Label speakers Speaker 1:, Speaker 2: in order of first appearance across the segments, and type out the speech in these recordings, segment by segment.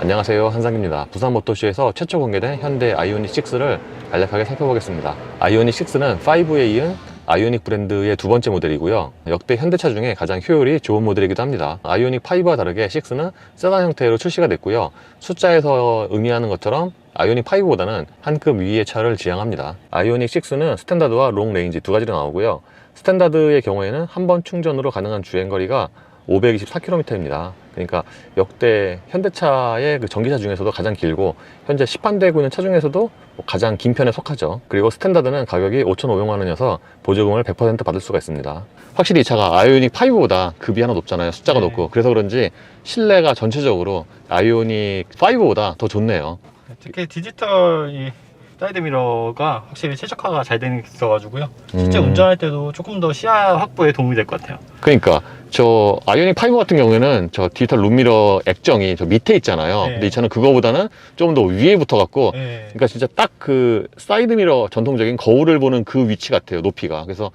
Speaker 1: 안녕하세요. 한상입니다. 부산 모터쇼에서 최초 공개된 현대 아이오닉 6를 간략하게 살펴보겠습니다. 아이오닉 6는 5에 이은 아이오닉 브랜드의 두 번째 모델이고요. 역대 현대차 중에 가장 효율이 좋은 모델이기도 합니다. 아이오닉 5와 다르게 6는 세단 형태로 출시가 됐고요. 숫자에서 의미하는 것처럼 아이오닉 5보다는 한 급 위의 차를 지향합니다. 아이오닉 6는 스탠다드와 롱 레인지 두 가지로 나오고요. 스탠다드의 경우에는 한 번 충전으로 가능한 주행거리가 524km입니다. 그러니까 역대 현대차의 그 전기차 중에서도 가장 길고 현재 시판되고 있는 차 중에서도 뭐 가장 긴 편에 속하죠. 그리고 스탠다드는 가격이 5,500만 원이어서 보조금을 100% 받을 수가 있습니다. 확실히 이 차가 아이오닉 5보다 급이 하나 높잖아요. 숫자가
Speaker 2: 네.
Speaker 1: 높고 그래서 그런지 실내가 전체적으로 아이오닉 5보다 더 좋네요.
Speaker 2: 특히 디지털 이 사이드 미러가 확실히 최적화가 잘 되는 게 있어가지고요. 실제
Speaker 1: 음.
Speaker 2: 운전할 때도 조금 더 시야 확보에 도움이 될 것 같아요.
Speaker 1: 그러니까 저 아이오닉 5 같은 경우에는 저 디지털 룸미러 액정이 저 밑에 있잖아요.
Speaker 2: 네.
Speaker 1: 근데 이 차는 그거보다는 좀 더 위에 붙어 갖고
Speaker 2: 네.
Speaker 1: 그러니까 진짜 딱 그 사이드 미러 전통적인 거울을 보는 그 위치 같아요. 높이가. 그래서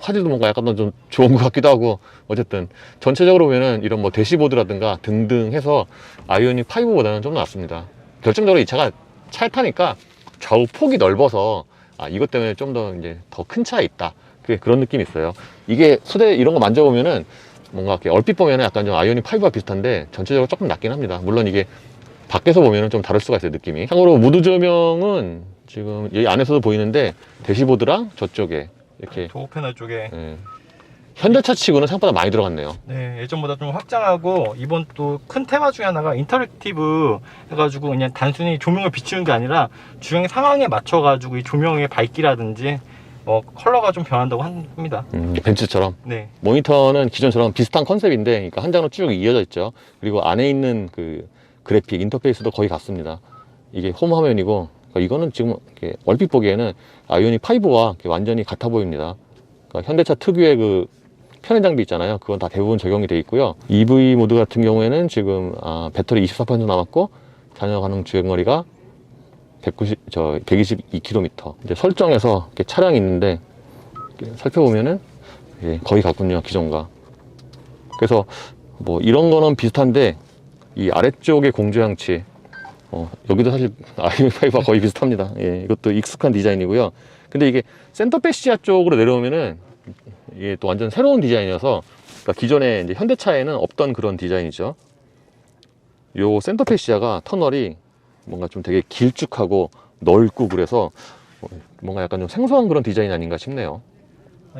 Speaker 1: 화질도 뭔가 약간 더좀 좋은 것 같기도 하고 어쨌든 전체적으로 보면은 이런 뭐 대시보드라든가 등등 해서 아이오닉 5보다는 좀 낫습니다. 결정적으로 이 차가 차에 타니까 좌우 폭이 넓어서 아 이것 때문에 좀 더 이제 더 큰 차에 있다. 그게 그런 느낌이 있어요. 이게 소대 이런 거 만져보면은 뭔가 이렇게 얼핏 보면은 약간 좀 아이오닉 5와 비슷한데 전체적으로 조금 낫긴 합니다. 물론 이게 밖에서 보면은 좀 다를 수가 있어요 느낌이 참고로 무드 조명은 지금 여기 안에서도 보이는데 대시보드랑 저쪽에 이렇게
Speaker 2: 도어 패널 쪽에
Speaker 1: 예. 현대차 치고는 생각보다 많이 들어갔네요.
Speaker 2: 네, 예전보다 좀 확장하고 이번 또 큰 테마 중에 하나가 인터랙티브 해가지고 그냥 단순히 조명을 비추는 게 아니라 주행 상황에 맞춰가지고 이 조명의 밝기라든지 뭐 컬러가 좀 변한다고 합니다.
Speaker 1: 음, 벤츠처럼?
Speaker 2: 네,
Speaker 1: 모니터는 기존처럼 비슷한 컨셉인데 그러니까 한 장으로 쭉 이어져 있죠. 그리고 안에 있는 그 그래픽 인터페이스도 거의 같습니다. 이게 홈 화면이고 그러니까 이거는 지금 이렇게 얼핏 보기에는 아이오닉 5와 완전히 같아 보입니다. 그러니까 현대차 특유의 그 편의 장비 있잖아요. 그건 다 대부분 적용이 돼 있고요. EV 모드 같은 경우에는 지금 아, 배터리 24% 남았고 잔여 가능 주행거리가 190, 저 122km. 이제 설정에서 차량이 있는데 살펴보면은 예, 거의 같군요 기존과. 그래서 뭐 이런 거는 비슷한데 이 아래쪽의 공조장치 어, 여기도 사실 i5와 거의 비슷합니다. 예, 이것도 익숙한 디자인이고요. 근데 이게 센터 패시아 쪽으로 내려오면은 이게 또 완전 새로운 디자인이어서 그러니까 기존에 이제 현대차에는 없던 그런 디자인이죠. 요 센터 패시아가 터널이 뭔가 좀 되게 길쭉하고 넓고 그래서 어, 뭔가 약간 좀 생소한 그런 디자인 아닌가 싶네요.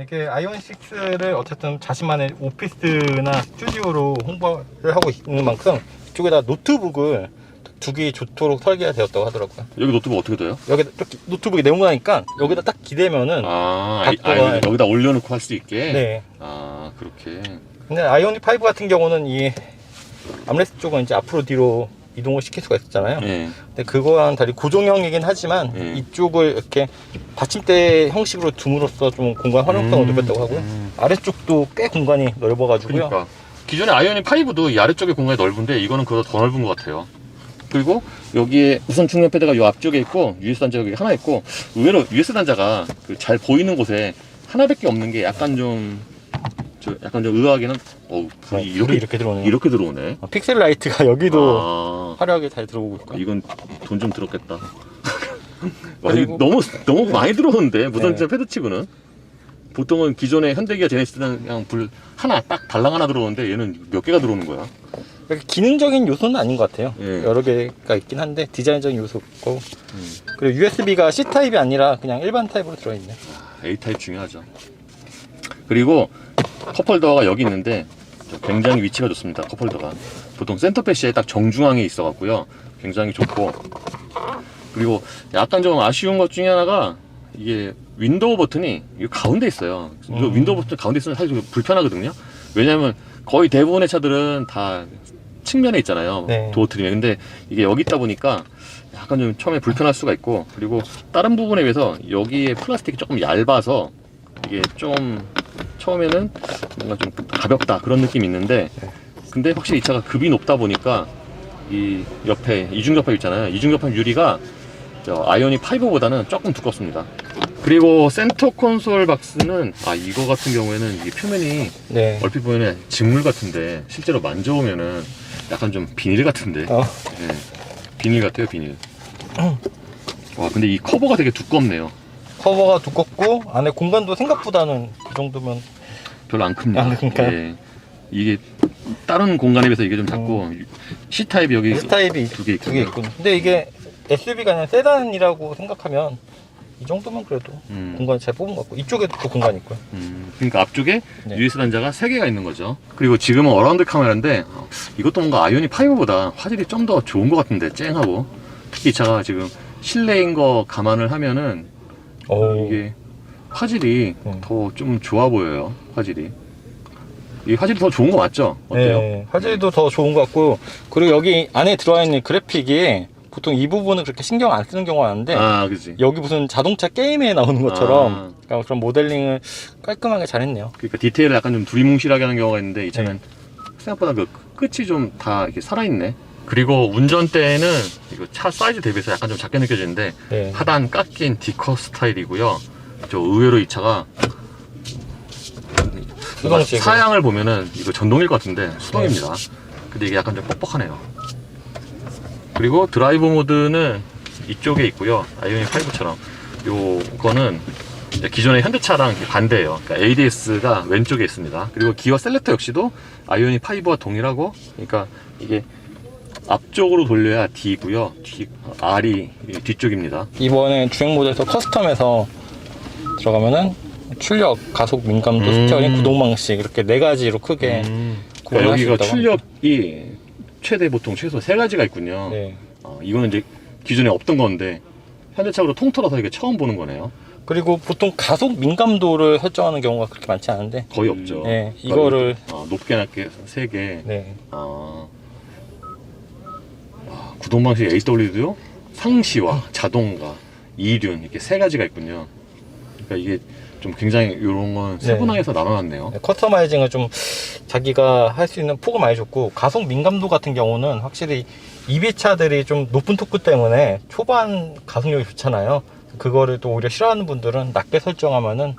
Speaker 2: 이게 아이온6를 어쨌든 자신만의 오피스나 스튜디오로 홍보를 하고 있는 만큼 이쪽에다 노트북을 두기 좋도록 설계가 되었다고 하더라고요.
Speaker 1: 여기 노트북 어떻게 돼요?
Speaker 2: 여기다 이렇게 노트북이 네모나니까 여기다 딱 기대면은
Speaker 1: 아,
Speaker 2: 아이- 아이-
Speaker 1: 여기다 올려놓고 할 수 있게.
Speaker 2: 네.
Speaker 1: 아 그렇게.
Speaker 2: 근데 아이오닉 5 같은 경우는 이 암레스트 쪽은 이제 앞으로 뒤로 이동을 시킬 수가 있었잖아요.
Speaker 1: 예.
Speaker 2: 근데 그거와는 달리 고정형이긴 하지만
Speaker 1: 예.
Speaker 2: 이쪽을 이렇게 받침대 형식으로 둠으로써 좀 공간 활용성을
Speaker 1: 음.
Speaker 2: 높였다고 하고요. 아래쪽도 꽤 공간이 넓어가지고요.
Speaker 1: 그러니까 기존의 아이오닉 5도 이 아래쪽에 공간이 넓은데 이거는 그보다 더 넓은 것 같아요. 그리고 여기에 무선 충전 패드가 이 앞쪽에 있고 US 단자가 여기 하나 있고 의외로 US 단자가 그 잘 보이는 곳에 하나밖에 없는 게 약간 좀저 약간 좀 의아하게는 어 불이
Speaker 2: 어,
Speaker 1: 이렇게
Speaker 2: 불이 이렇게 들어오네요.
Speaker 1: 이렇게 들어오네.
Speaker 2: 어, 픽셀 라이트가 여기도
Speaker 1: 아,
Speaker 2: 화려하게 잘 들어오고 있고.
Speaker 1: 이건 돈 좀 들었겠다. 와,
Speaker 2: 그리고-
Speaker 1: 너무 너무 많이 들어오는데 무선
Speaker 2: 네.
Speaker 1: 충전 패드 치고는 보통은 기존의 현대기아 제네시스는 그냥 불 하나 딱 달랑 하나 들어오는데 얘는 몇 개가 들어오는 거야.
Speaker 2: 이렇게 기능적인 요소는 아닌 것 같아요.
Speaker 1: 예.
Speaker 2: 여러 개가 있긴 한데 디자인적인 요소 있고
Speaker 1: 음.
Speaker 2: 그리고 USB가 C 타입이 아니라 그냥 일반 타입으로 들어있네.
Speaker 1: A 타입 중요하죠. 그리고 컵홀더가 여기 있는데 저 굉장히 위치가 좋습니다. 컵홀더가 보통 센터 패시에 딱 정중앙에 있어갖고요. 굉장히 좋고 그리고 약간 좀 아쉬운 것 중에 하나가 이게 윈도우 버튼이 이 가운데 있어요.
Speaker 2: 음.
Speaker 1: 윈도우 버튼 가운데 있으면 사실 좀 불편하거든요. 왜냐하면 거의 대부분의 차들은 다 측면에 있잖아요.
Speaker 2: 네.
Speaker 1: 도어 트림에. 근데 이게 여기 있다 보니까 약간 좀 처음에 불편할 수가 있고 그리고 다른 부분에 비해서 여기에 플라스틱이 조금 얇아서 이게 좀 처음에는 뭔가 좀 가볍다 그런 느낌이 있는데 근데 확실히 이 차가 급이 높다 보니까 이 옆에 이중접합 있잖아요. 이중접합 유리가 저 아이오닉 5보다는 조금 두껍습니다. 그리고 센터 콘솔 박스는 아 이거 같은 경우에는 이게 표면이
Speaker 2: 네.
Speaker 1: 얼핏 보면 직물 같은데 실제로 만져보면은 약간 좀 비닐 같은데
Speaker 2: 어,
Speaker 1: 네. 비닐 같아요 비닐 와 근데 이 커버가 되게 두껍네요
Speaker 2: 커버가 두껍고 안에 공간도 생각보다는 이 정도면
Speaker 1: 별로 안 큽니다
Speaker 2: 아, 그러니까요?
Speaker 1: 예. 이게 다른 공간에 비해서 이게 좀 작고 C타입이 여기
Speaker 2: S 타입이
Speaker 1: 두 개
Speaker 2: 있군. 근데 이게 SUV가 아니라 세단이라고 생각하면 이 정도면 그래도
Speaker 1: 음.
Speaker 2: 공간 잘 뽑은 것 같고 이쪽에도 또 공간 있고요.
Speaker 1: 음, 그러니까 앞쪽에
Speaker 2: 네.
Speaker 1: US 단자가 3개가 있는 거죠. 그리고 지금은 어라운드 카메라인데 어, 이것도 뭔가 아이오닉 5보다 화질이 좀 더 좋은 것 같은데 쨍하고 특히 이 차가 지금 실내인 거 감안을 하면은
Speaker 2: 오.
Speaker 1: 이게 화질이
Speaker 2: 음.
Speaker 1: 더좀 좋아 보여요. 화질이 이 화질이 더 좋은 거 맞죠? 어때요?
Speaker 2: 네, 화질도 더 좋은 것 같고 그리고 여기 안에 들어와 있는 그래픽이 보통 이 부분은 그렇게 신경 안 쓰는 경우가 많은데
Speaker 1: 아, 그지.
Speaker 2: 여기 무슨 자동차 게임에 나오는 것처럼
Speaker 1: 아.
Speaker 2: 그러니까 그런 모델링을 깔끔하게 잘했네요.
Speaker 1: 그러니까 디테일을 약간 좀 두리뭉실하게 하는 경우가 있는데 이 차는
Speaker 2: 네.
Speaker 1: 생각보다 그 끝이 좀 다 이렇게 살아있네. 그리고 운전대는 이거 차 사이즈 대비해서 약간 좀 작게 느껴지는데
Speaker 2: 네.
Speaker 1: 하단 깎인 디커 스타일이고요. 저 의외로 이 차가
Speaker 2: 수동식.
Speaker 1: 사양을 보면은 이거 전동일 것 같은데 수동입니다. 근데 이게 약간 좀 뻑뻑하네요. 그리고 드라이브 모드는 이쪽에 있고요. 아이오닉 5처럼 요거는 기존의 현대차랑 반대예요. 그러니까 ADS가 왼쪽에 있습니다. 그리고 기어 셀렉터 역시도 아이오닉 5와 동일하고 그러니까 이게 앞쪽으로 돌려야 D고요. 뒤, R이 이 뒤쪽입니다.
Speaker 2: 이번에 주행 모드에서 커스텀에서 들어가면은 출력, 가속 민감도,
Speaker 1: 음.
Speaker 2: 스티어링, 구동 방식 이렇게 네 가지로 크게
Speaker 1: 그러니까
Speaker 2: 구분할 수
Speaker 1: 여기가 출력이 최대 보통 최소 세 가지가 있군요.
Speaker 2: 네.
Speaker 1: 어, 이거는 이제 기존에 없던 건데 현대차로 통틀어서 이게 처음 보는 거네요.
Speaker 2: 그리고 보통 가속 민감도를 설정하는 경우가 그렇게 많지 않은데
Speaker 1: 거의 없죠.
Speaker 2: 네, 이거를
Speaker 1: 어, 높게 낮게 세 개.
Speaker 2: 네.
Speaker 1: 어, 와, 구동 방식 AW도요. 상시와 자동과 이륜 이렇게 세 가지가 있군요. 그러니까 이게 좀 굉장히 이런 건 세분화해서 나눠놨네요.
Speaker 2: 네, 커스터마이징을 좀 자기가 할 수 있는 폭을 많이 줬고 가속 민감도 같은 경우는 확실히 EV 차들이 좀 높은 토크 때문에 초반 가속력이 좋잖아요. 그거를 또 오히려 싫어하는 분들은 낮게 설정하면은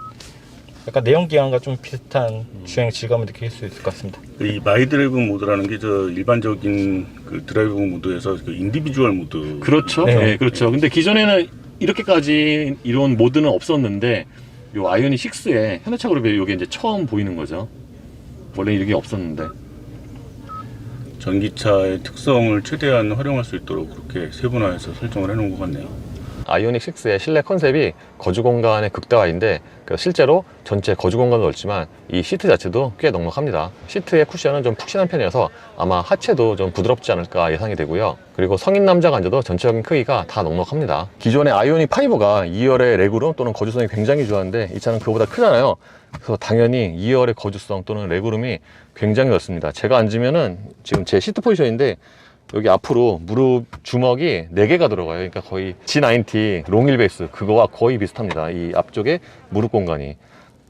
Speaker 2: 약간 내연기관과 좀 비슷한 주행 질감을 느낄 수 있을 것 같습니다.
Speaker 3: 이 마이드라이브 모드라는 게 저 일반적인 그 드라이브 모드에서 그 인디비주얼 모드
Speaker 1: 그렇죠.
Speaker 2: 네.
Speaker 1: 네. 그렇죠. 근데 기존에는 이렇게까지 이런 모드는 없었는데 요 아이오닉 6에 현대차 그룹에 이게 이제 처음 보이는 거죠. 원래 이게 없었는데.
Speaker 3: 전기차의 특성을 최대한 활용할 수 있도록 그렇게 세분화해서 설정을 해놓은 것 같네요.
Speaker 1: 아이오닉 6의 실내 컨셉이 거주 공간의 극대화인데 그 실제로 전체 거주 공간도 넓지만 이 시트 자체도 꽤 넉넉합니다. 시트의 쿠션은 좀 푹신한 편이어서 아마 하체도 좀 부드럽지 않을까 예상이 되고요. 그리고 성인 남자가 앉아도 전체적인 크기가 다 넉넉합니다. 기존의 아이오닉 5가 2열의 레그룸 또는 거주성이 굉장히 좋았는데 이 차는 그보다 크잖아요. 그래서 당연히 2열의 거주성 또는 레그룸이 굉장히 넓습니다. 제가 앉으면은 지금 제 시트 포지션인데 여기 앞으로 무릎 주먹이 4개가 들어가요. 그러니까 거의 G90 롱힐 베이스 그거와 거의 비슷합니다. 이 앞쪽에 무릎 공간이.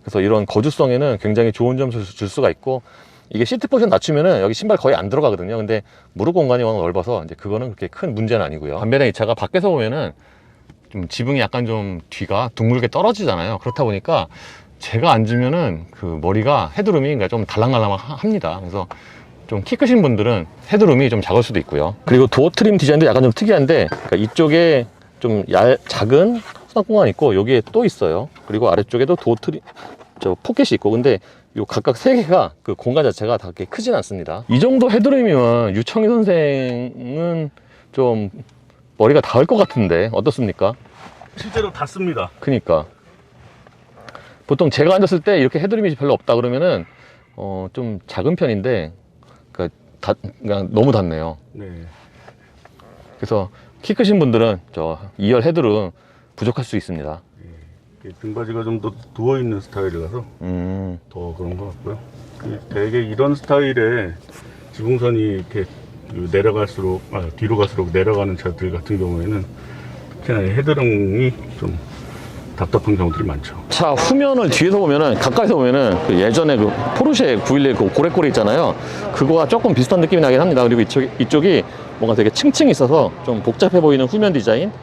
Speaker 1: 그래서 이런 거주성에는 굉장히 좋은 점을 줄 수가 있고 이게 시트 포지션 낮추면은 여기 신발 거의 안 들어가거든요. 근데 무릎 공간이 워낙 넓어서 이제 그거는 그렇게 큰 문제는 아니고요. 반면에 이 차가 밖에서 보면은 좀 지붕이 약간 좀 뒤가 둥글게 떨어지잖아요. 그렇다 보니까 제가 앉으면은 그 머리가 헤드룸이 그러니까 좀 달랑달랑 합니다. 그래서 좀 키 크신 분들은 헤드룸이 좀 작을 수도 있고요. 그리고 도어 트림 디자인도 약간 좀 특이한데 그러니까 이쪽에 좀 얇, 작은 수납 공간이 있고 여기에 또 있어요. 그리고 아래쪽에도 도어 트림 저 포켓이 있고 근데 요 각각 세 개가 그 공간 자체가 다 그렇게 크진 않습니다. 이 정도 헤드룸이면 유청희 선생은 좀 머리가 닿을 것 같은데 어떻습니까?
Speaker 3: 실제로 닿습니다.
Speaker 1: 그니까 보통 제가 앉았을 때 이렇게 헤드룸이 별로 없다 그러면은 어 좀 작은 편인데 다, 그냥 너무 닿네요.
Speaker 3: 네.
Speaker 1: 그래서 키 크신 분들은 저 2열 헤드룸 부족할 수 있습니다.
Speaker 3: 이게 등받이가 좀 더 누워 있는 스타일이라서
Speaker 1: 음,
Speaker 3: 더 그런 것 같고요. 이 되게 이런 스타일의 지붕선이 이렇게 내려갈수록 아, 뒤로 갈수록 내려가는 차들 같은 경우에는 특히나 이 헤드룸이 좀 답답한 경우들이 많죠.
Speaker 1: 차 후면을 뒤에서 보면은 가까이서 보면은 그 예전에 그 포르쉐 911 그 고래꼬리 있잖아요. 그거와 조금 비슷한 느낌이 나긴 합니다. 그리고 이쪽 이쪽이 뭔가 되게 층층이 있어서 좀 복잡해 보이는 후면 디자인.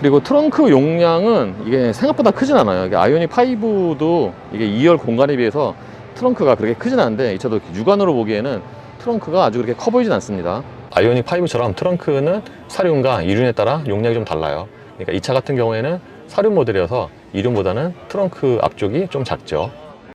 Speaker 1: 그리고 트렁크 용량은 이게 생각보다 크진 않아요. 이게 아이오닉 5도 이게 2열 공간에 비해서 트렁크가 그렇게 크진 않은데 이 차도 육안으로 보기에는 트렁크가 아주 그렇게 커 보이진 않습니다. 아이오닉 5처럼 트렁크는 사륜과 이륜에 따라 용량이 좀 달라요. 그러니까 이 차 같은 경우에는 사륜 모델이어서 이륜보다는 트렁크 앞쪽이 좀 작죠.